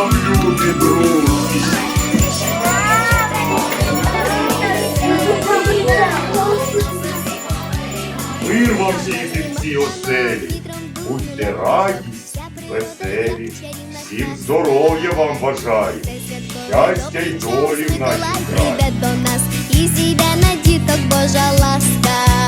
люди дружні. Мир вам всі в цій оселі, будьте радість, веселі, всім здоров'я вам бажаю, щастя й долі в нашій краї. прийде до нас і зійде на діток Божа ласка.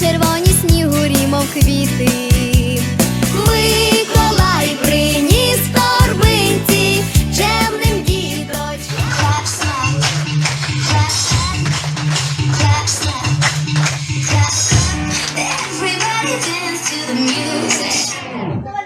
червоні снігу мов квіти. Миколай приніс торбинці, чемним діточкам. Клепслеп, music.